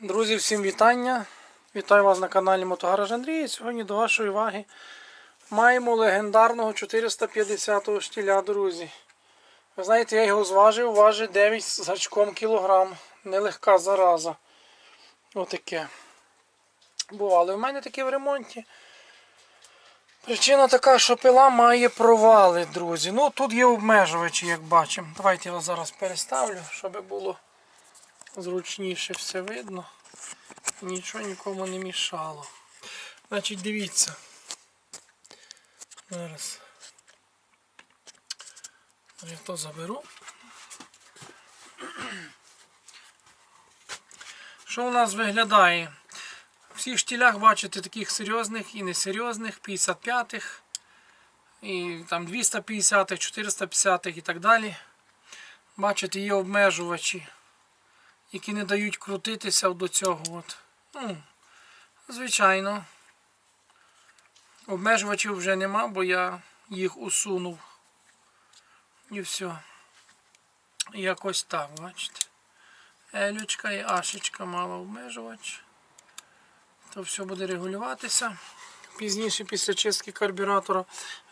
Друзі, всім вітання! Вітаю вас на каналі Мотогараж Андрій. Сьогодні до вашої уваги маємо легендарного 450-го штіля, друзі. Ви знаєте, я його зважив, важить 9 з гачком кілограм. Нелегка зараза. Отаке. Бувало. У мене таке в ремонті. Причина така, що пила має провали, друзі. Ну тут є обмежувачі, як бачимо. Давайте я зараз переставлю, щоб було зручніше все видно. Нічого нікому не мішало. Значить, дивіться. Зараз. Я то заберу. Що у нас виглядає? В всіх штілях бачите таких серйозних і несерйозних, 55-х, і там 250-х, 450-х і так далі. Бачите, є обмежувачі які не дають крутитися до цього. От. Ну, звичайно. Обмежувачів вже нема, бо я їх усунув. І все. Якось так, бачите. Елючка і Ашечка мала обмежувач. То все буде регулюватися. Пізніше після чистки карбюратора.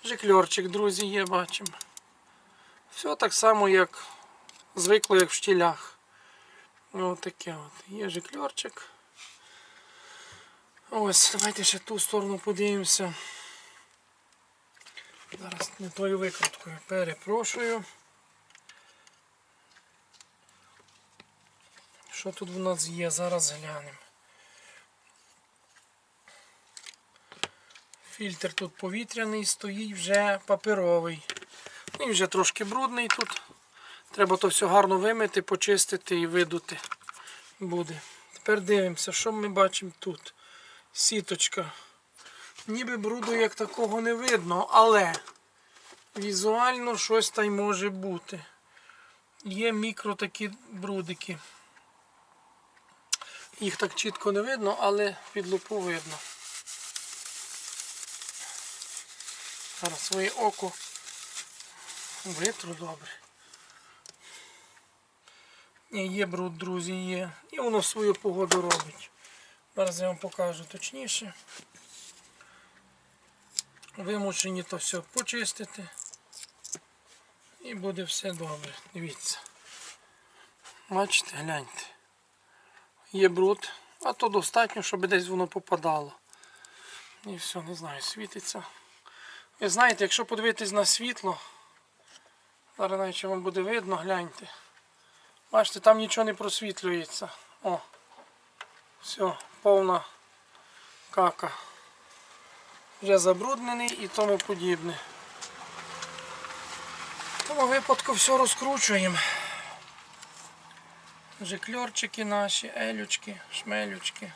Жикльорчик, друзі, є, бачимо. Все так само, як звикло, як в штілях. Ось таке от. Є жикльорчик. Ось, давайте ще ту сторону подивимося. Зараз не тою викруткою. Перепрошую. Що тут у нас є? Зараз глянемо. Фільтр тут повітряний, стоїть вже паперовий. Він вже трошки брудний тут. Треба то все гарно вимити, почистити і видути буде. Тепер дивимося, що ми бачимо тут. Сіточка. Ніби бруду як такого не видно, але візуально щось там може бути. Є мікро такі брудики. Їх так чітко не видно, але під лупу видно. Зараз своє око витру добре. Є бруд, друзі, є. І воно свою погоду робить. Зараз я вам покажу точніше. Вимушені то все почистити. І буде все добре. Дивіться. Бачите, гляньте. Є бруд, а то достатньо, щоб десь воно попадало. І все, не знаю, світиться. Ви знаєте, якщо подивитись на світло, зараз навіть вам буде видно, гляньте. Бачите, там нічого не просвітлюється. О, все, повна кака. Вже забруднений і тому подібне. В тому випадку все розкручуємо. Жикльорчики наші, елючки, шмелючки.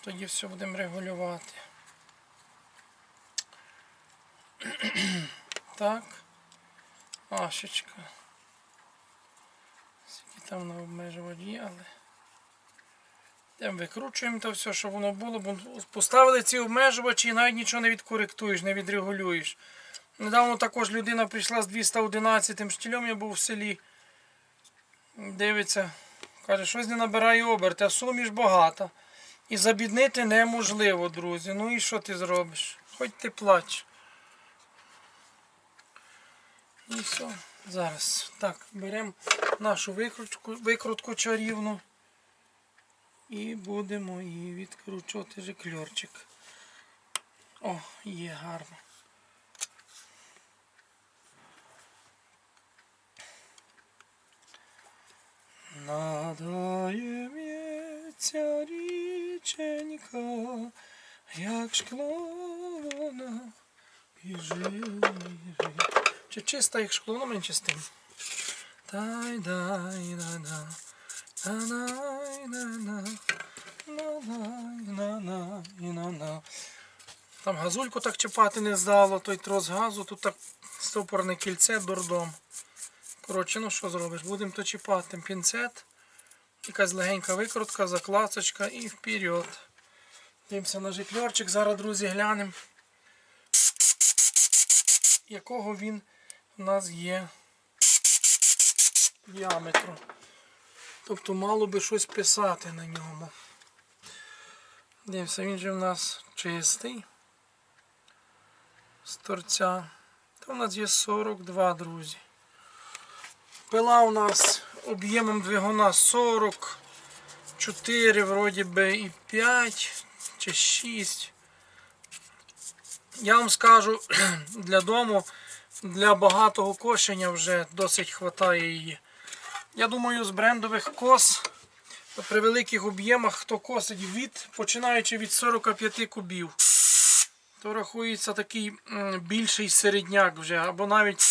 Тоді все будемо регулювати. Так, Ашечка. Там на обмежувачі, але Йдемо викручуємо то все, щоб воно було. Бо поставили ці обмежувачі і навіть нічого не відкоректуєш, не відрегулюєш. Недавно також людина прийшла з 211 штілем, я був в селі. Дивиться, каже, щось не набирає оберти, а суміш багато. І забіднити неможливо, друзі. Ну і що ти зробиш? Хоч ти плач. І все. Зараз. Так, беремо нашу викрутку, викрутку чарівну. І будемо її відкручувати жикльорчик. О, є гарно. Надається річенька, як шкло вона біжить. Чи чиста, як шкло, ну менше з тим. Тай дай да да на Там газульку так чіпати не здало, той трос газу, тут так стопорне кільце дурдом. Коротше, ну що зробиш? Будемо то чіпати пінцет, якась легенька викрутка, закласочка і вперед. Дивимося на жикльорчик, зараз, друзі, глянемо, якого він у нас є діаметру. Тобто мало би щось писати на ньому. Дивимося, він же в нас чистий. З торця. То в нас є 42, друзі. Пила у нас об'ємом двигуна 44, вроді би і 5 чи 6. Я вам скажу, для дому, для багатого кошення вже досить хватає її. Я думаю, з брендових кос при великих об'ємах хто косить від, починаючи від 45 кубів, то рахується такий більший середняк вже, або навіть,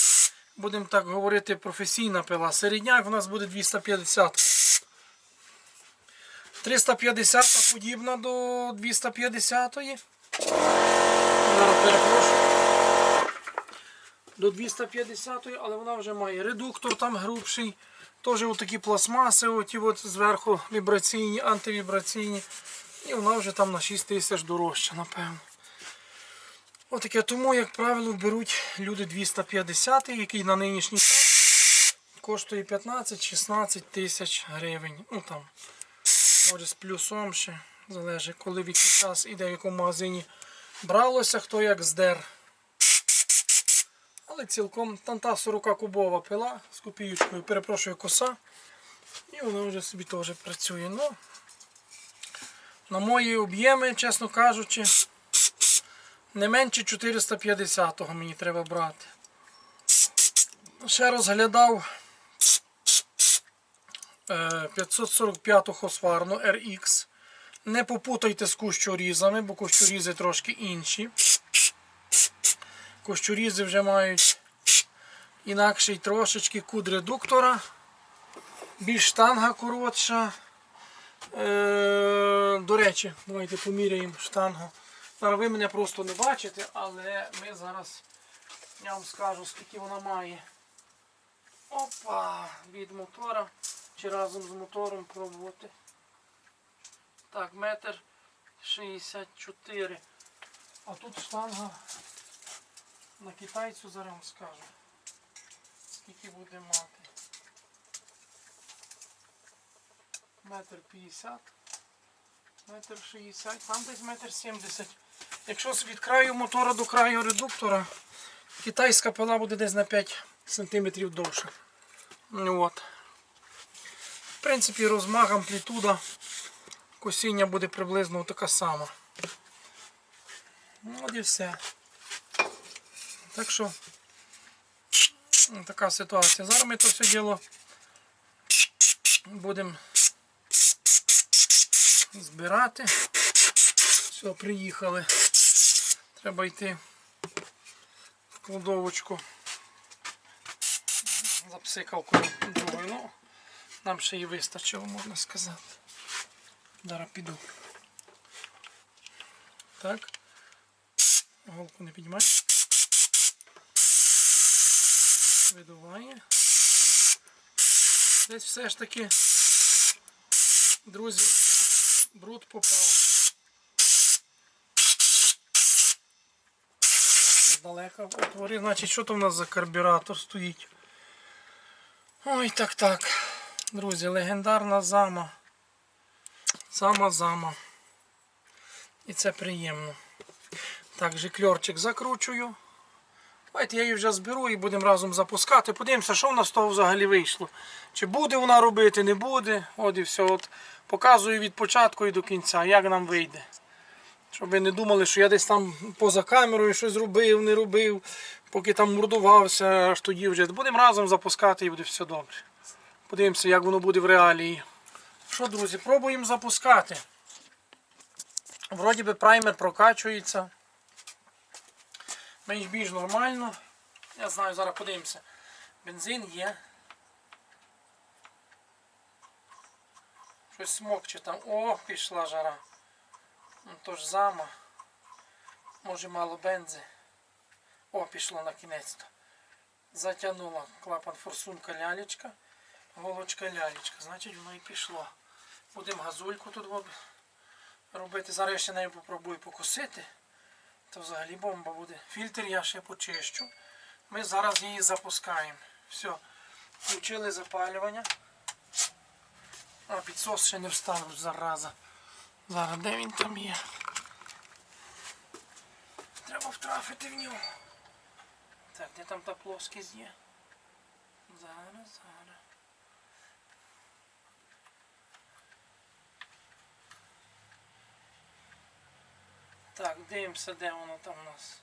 будемо так говорити, професійна пила. Середняк у нас буде 250. 350 подібна до 250. Зараз перепрошую. До 250, але вона вже має редуктор там грубший. Теж отакі пластмаси, оті от зверху вібраційні, антивібраційні. І вона вже там на 6 тисяч дорожча, напевно. Отаке. Тому, як правило, беруть люди 250, який на нинішній час коштує 15-16 тисяч гривень. Ну там, може з плюсом ще залежить, коли в який час іде в якому магазині бралося, хто як здер. Але цілком там та 40 кубова пила з копіючкою, перепрошую, коса. І вона вже собі теж працює. Ну, на мої об'єми, чесно кажучи, не менше 450-го мені треба брати. Ще розглядав е, 545-ту хосварну RX. Не попутайте з кущорізами, бо кущорізи трошки інші. Кощурізи вже мають інакший трошечки куд редуктора. Більш штанга коротша. Е, до речі, давайте поміряємо штангу. Зараз ви мене просто не бачите, але ми зараз, я вам скажу, скільки вона має. Опа! Від мотора чи разом з мотором пробувати. Так, метр 64. А тут штанга на китайцю зараз скажу. Скільки буде мати. Метр 50. Метр 60. Там десь метр 70. Якщо від краю мотора до краю редуктора, китайська пила буде десь на 5 см довше. Ну От. В принципі, розмах, амплітуда косіння буде приблизно така сама. Ну, от і все. Так що така ситуація. Зараз ми то все діло будемо збирати. Все, приїхали. Треба йти в кладовочку. За псикавкою другою. Ну, нам ще і вистачило, можна сказати. Зараз піду. Так. Голку не піднімай. Видуває. Десь все ж таки, друзі, бруд попав. Здалека отворив. Значить, що то в нас за карбюратор стоїть? Ой, так так. Друзі, легендарна зама. Зама зама. І це приємно. Так, жикльорчик закручую. Давайте я її вже зберу і будемо разом запускати. Подивимося, що в нас того взагалі вийшло. Чи буде вона робити, не буде. От і все. От Показую від початку і до кінця, як нам вийде. Щоб ви не думали, що я десь там поза камерою щось робив, не робив, поки там мордувався, аж тоді вже. Будемо разом запускати і буде все добре. Подивимося, як воно буде в реалії. Що, друзі, пробуємо запускати. Вроді би праймер прокачується. Менш більш нормально. Я знаю, зараз подивимося. Бензин є. Щось смокче там. О, пішла жара. Ну ж зама. Може мало бензи. О, пішло на кінець-то. Затягнула клапан форсунка лялечка. Голочка лялечка. Значить воно і пішло. Будемо газульку тут робити. Зараз я ще нею попробую покосити. То взагалі бомба буде. Фільтр я ще почищу. Ми зараз її запускаємо. Все. Включили запалювання. А підсос ще не вставив, зараза. Зараз де він там є? Треба втрафити в нього. Так, де там та плоскість є? Зараз, зараз. Так, дивимося, де воно там у нас.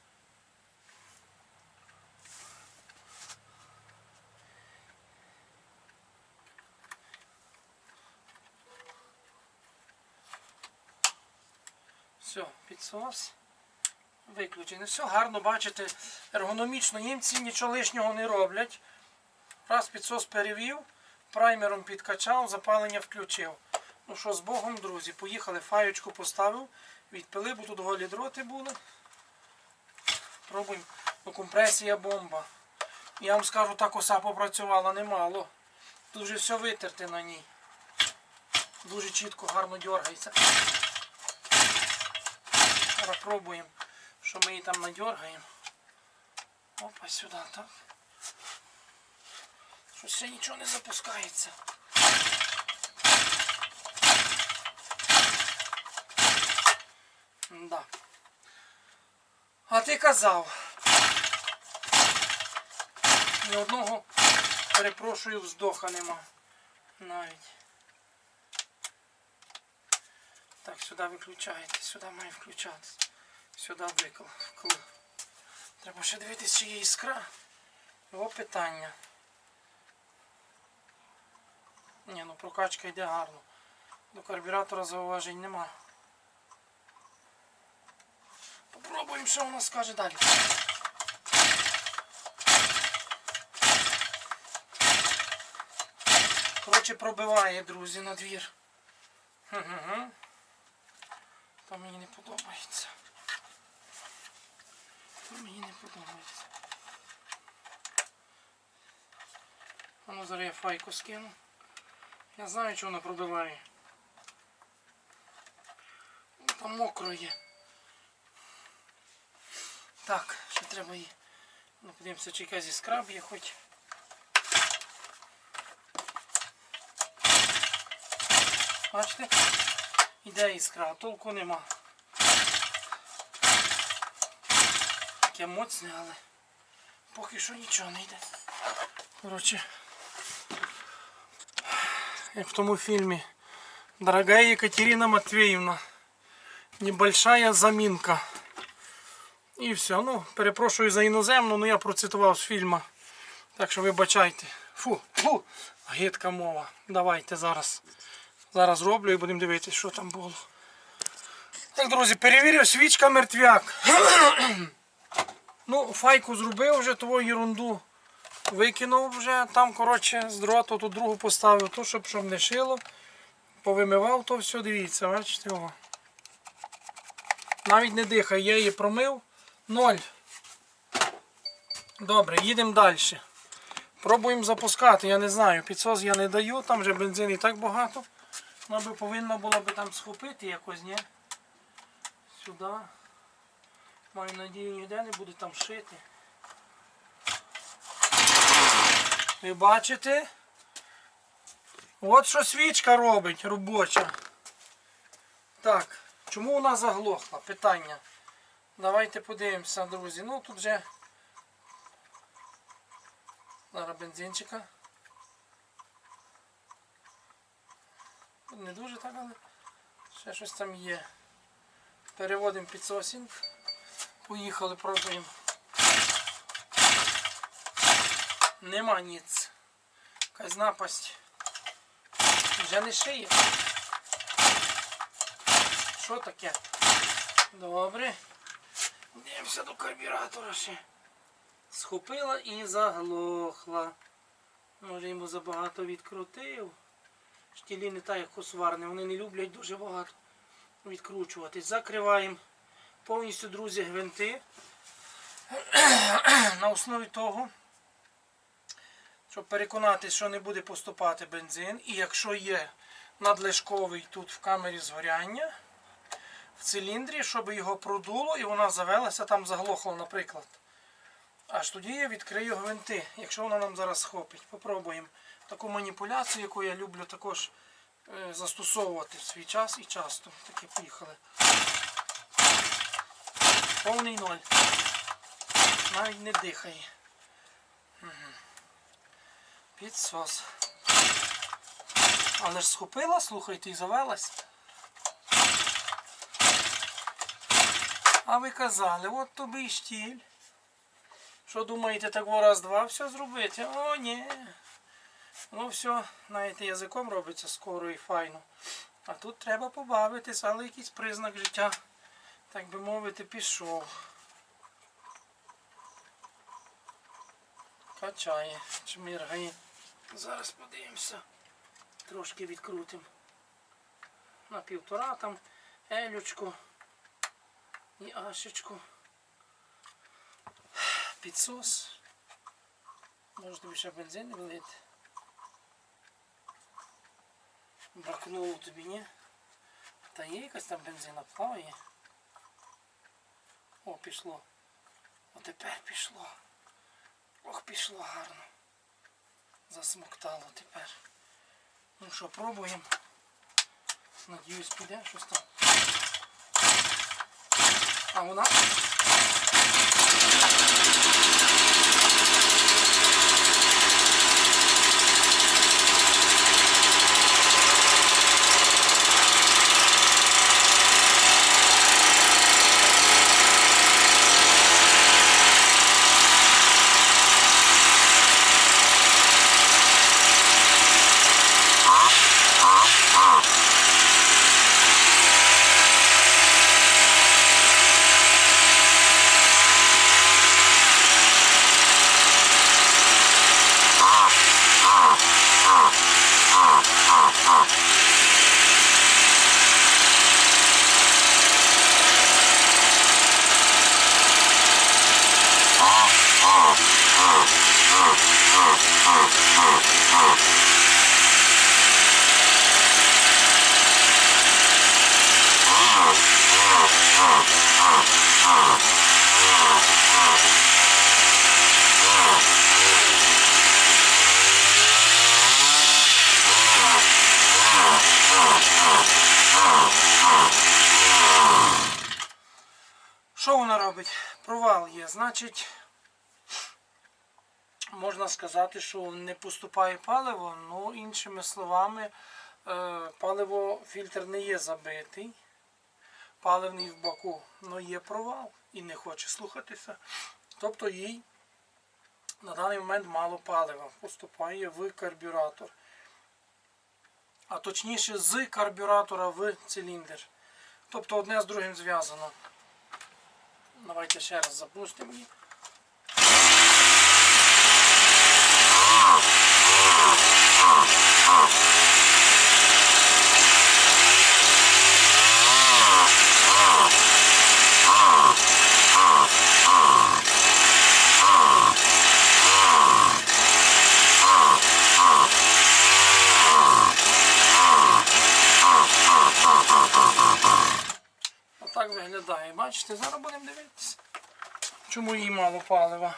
Все, підсос. Виключений. Все гарно бачите, ергономічно німці нічого лишнього не роблять. Раз підсос перевів, праймером підкачав, запалення включив. Ну що, з Богом, друзі, поїхали, фаєчку поставив, відпили, бо тут голі дроти були. Пробуємо. Ну, компресія бомба. Я вам скажу, та коса попрацювала немало. Тут вже все витерте на ній. Дуже чітко, гарно дергається. Зараз пробуємо, що ми її там надергаємо. Опа, сюди, так. Щось нічого не запускається. Да. А ти казав. Ні одного, перепрошую, вздоха нема. Навіть. Так, сюди виключаєте, сюди має включатися. Сюди викл. вкл. Треба ще дивитися, чи є іскра. Його питання. Ні, ну прокачка йде гарно. До карбюратора зауважень нема. Попробуємо, що вона скаже далі. Коротше, пробиває, друзі, на двір. То мені не подобається. То мені не подобається. А ну зараз я файку скину. Я знаю, що вона пробиває. Там мокро є. Так, ще треба її. Ну, подивимося, чи якась іскра є хоч. Бачите? Іде іскра, а толку нема. Таке моцне, але поки що нічого не йде. Коротше, як в тому фільмі. Дорогая Екатерина Матвеевна, небольшая заминка. І все. Ну, перепрошую за іноземну, але я процитував з фільму. Так що вибачайте. Фу, фу, гидка мова. Давайте зараз. Зараз роблю і будемо дивитися, що там було. Так, друзі, перевірив свічка мертвяк. ну, файку зробив вже того ерунду. Викинув вже, там, коротше, з дроту ту другу поставив, то, щоб, щоб не шило. Повимивав то все, дивіться, бачите. О. Навіть не дихає, я її промив. Ноль. Добре, їдемо далі. Пробуємо запускати, я не знаю, підсос я не даю, там вже бензин і так багато. Вона би повинна була би там схопити якось, ні? Сюди. Маю надію, ніде не буде там шити. Ви бачите? От що свічка робить робоча. Так, чому вона заглохла? Питання. Давайте подивимося, друзі. Ну тут вже зараз бензинчика. Не дуже так, але ще щось там є. Переводимо підсосінг. Поїхали, пробуємо. Нема ніц. Якась напасть. Вже не шиє. Що таке? Добре. Дивимося до карбюратора ще. Схопила і заглохла. Може йому забагато відкрутив. Штілі не так, як косварні, вони не люблять дуже багато відкручуватись. Закриваємо повністю, друзі, гвинти. На основі того, щоб переконатися, що не буде поступати бензин. І якщо є надлишковий тут в камері згоряння, в циліндрі, щоб його продуло і вона завелася, там заглохла, наприклад. Аж тоді я відкрию гвинти, якщо вона нам зараз схопить. Попробуємо таку маніпуляцію, яку я люблю також е, застосовувати в свій час і часто. Таке поїхали. Повний ноль. Навіть не дихає. Мгм. Підсос. Але ж схопила, слухайте, і завелась. А ви казали, от тобі штіль. Що думаєте, так раз-два все зробити? О, ні. Ну все, знаєте, язиком робиться скоро і файно. А тут треба побавитись, але якийсь признак життя, так би мовити, пішов. Качає, чмиргає. Зараз подивимося. Трошки відкрутимо. На півтора там елючку і ашечку. Підсос. Може тобі ще бензин влити. Бракнуло тобі, ні? Та є якась там бензина плаває. О, пішло. О, тепер пішло. Ох, пішло гарно. Засмоктало тепер. Ну що, пробуємо. Надіюсь, піде щось там. А вона. Що робить? Провал є. Значить, можна сказати, що не поступає паливо, ну іншими словами, е, паливо фільтр не є забитий. Паливний в баку, але є провал і не хоче слухатися. Тобто їй на даний момент мало палива поступає в карбюратор. А точніше з карбюратора в циліндр. Тобто одне з другим зв'язано. Давайте ще раз запустимо її. Бачите, зараз будемо дивитися. Чому їй мало палива.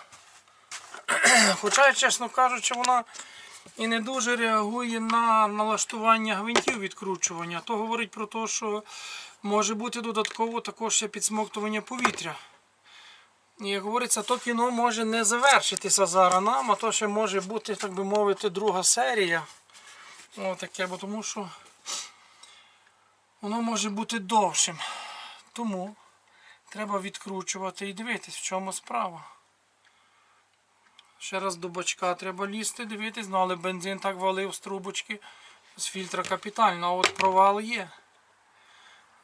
Хоча, чесно кажучи, вона і не дуже реагує на налаштування гвинтів відкручування. То говорить про те, що може бути додатково також ще підсмоктування повітря. Як говориться, то кіно може не завершитися зараз нам, а то ще може бути, так би мовити, друга серія. О, таке, бо тому що воно може бути довшим. Тому треба відкручувати і дивитись, в чому справа. Ще раз до бачка треба лізти, дивитись, ну але бензин так валив з трубочки з фільтра капітально, а от провал є.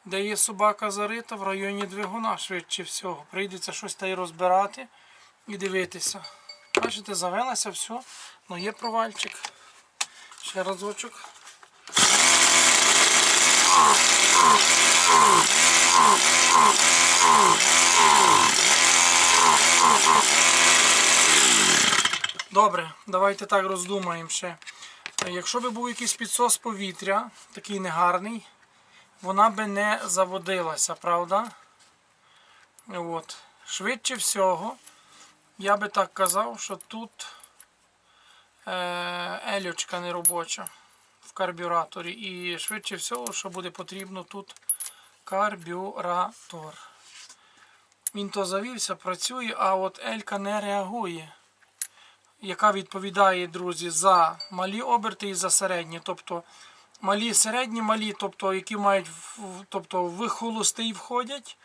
Де є собака зарита в районі двигуна, швидше всього. Прийдеться щось та й розбирати і дивитися. Бачите, завелося все, ну є провальчик. Ще разочок. Добре, давайте так роздумаємо ще. Якщо би був якийсь підсос повітря, такий негарний, вона би не заводилася, правда? От. Швидше всього, я би так казав, що тут е, ельочка неробоча в карбюраторі. І швидше всього, що буде потрібно тут карбюратор. Він то завівся, працює, а от Елька не реагує. Яка відповідає, друзі, за малі оберти і за середні. Тобто малі, середні, малі, тобто, які мають тобто, в холостий входять.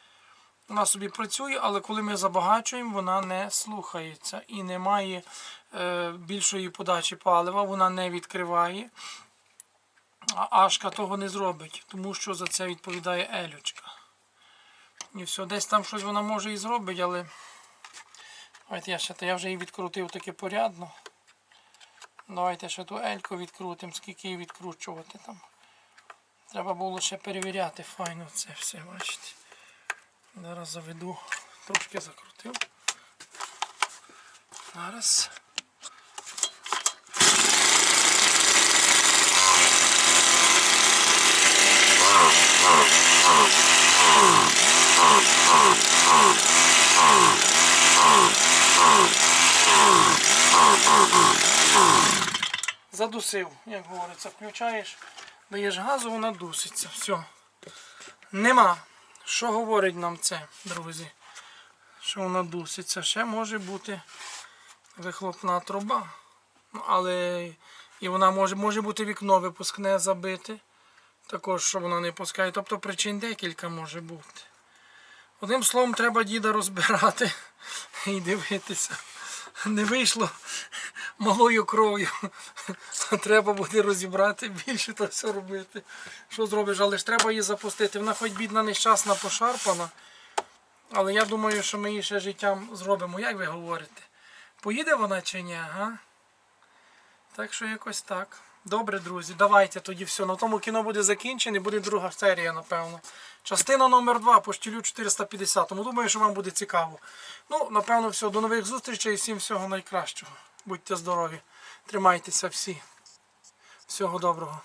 Вона собі працює, але коли ми забагачуємо, вона не слухається і не має е, більшої подачі палива, вона не відкриває. А Ашка того не зробить, тому що за це відповідає Елючка. І все, десь там щось вона може і зробить, але. Давайте я ще я вже її відкрутив таки порядно. Давайте ще ту Ельку відкрутимо, скільки її відкручувати там. Треба було ще перевіряти файно це все, бачите. Зараз заведу, трошки закрутив. Зараз. Задусив, як говориться, включаєш, даєш газу, вона дуситься. Все. Нема. Що говорить нам це, друзі? Що вона дуситься? Ще може бути вихлопна труба. Ну, але і вона може, може бути вікно випускне забите. Також, що вона не пускає. Тобто причин декілька може бути. Одним словом, треба діда розбирати і дивитися. Не вийшло малою кров'ю. Треба буде розібрати, більше то все робити. Що зробиш, але ж треба її запустити. Вона хоч бідна нещасна пошарпана. Але я думаю, що ми її ще життям зробимо. Як ви говорите? Поїде вона чи ні? Ага? Так що якось так. Добре, друзі, давайте тоді все. На тому кіно буде закінчене, буде друга серія, напевно. Частина номер 2 по штілю 450. Тому думаю, що вам буде цікаво. Ну, напевно, все. До нових зустрічей і всім всього найкращого. Будьте здорові. Тримайтеся всі. Всього доброго.